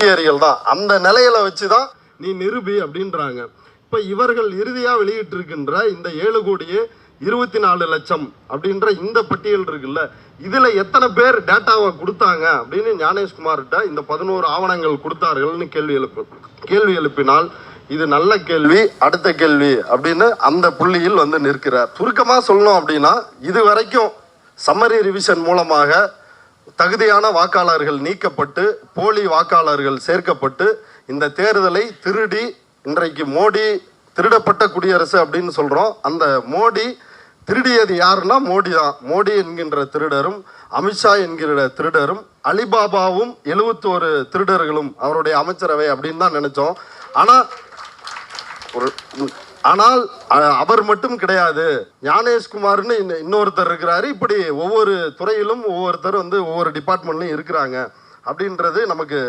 குட்டியறிகள் தான். அந்த நிலையில வச்சு தான் நீ நிரூபி அப்படின்றாங்க. இப்போ இவர்கள் இறுதியாக வெளியிட்டிருக்கின்ற இந்த ஏழு கோடியே இருபத்தி நாலு லட்சம் அப்படின்ற இந்த பட்டியல் இருக்குல்ல இதில் எத்தனை பேர் டேட்டாவை கொடுத்தாங்க அப்படின்னு ஞானேஷ்குமார்கிட்ட இந்த பதினோரு ஆவணங்கள் கொடுத்தார்கள்னு கேள்வி எழுப்பு கேள்வி எழுப்பினால் இது நல்ல கேள்வி அடுத்த கேள்வி அப்படின்னு அந்த புள்ளியில் வந்து நிற்கிறார். சுருக்கமாக சொல்லணும் அப்படின்னா இது வரைக்கும் சம்மரி ரிவிஷன் மூலமாக தகுதியான வாக்காளர்கள் நீக்கப்பட்டு போலி வாக்காளர்கள் சேர்க்கப்பட்டு இந்த தேர்தலை திருடி இன்றைக்கு மோடி திருடப்பட்ட குடியரசு அப்படின்னு சொல்கிறோம் அந்த மோடி திருடியது யாருன்னா மோடி தான். மோடி என்கின்ற திருடரும் அமித்ஷா என்கிற திருடரும் அலிபாபாவும் எழுபத்தோரு திருடர்களும் அவருடைய அமைச்சரவை அப்படின்னு தான் நினைச்சோம். ஆனால் ஒரு ஆனால் அவர் மட்டும் கிடையாது. ஞானேஷ்குமார்னு இன்னொருத்தர் இருக்கிறாரு. இப்படி ஒவ்வொரு துறையிலும் ஒவ்வொருத்தர் வந்து ஒவ்வொரு டிபார்ட்மெண்ட்லையும் இருக்கிறாங்க. அப்படின்றது நமக்கு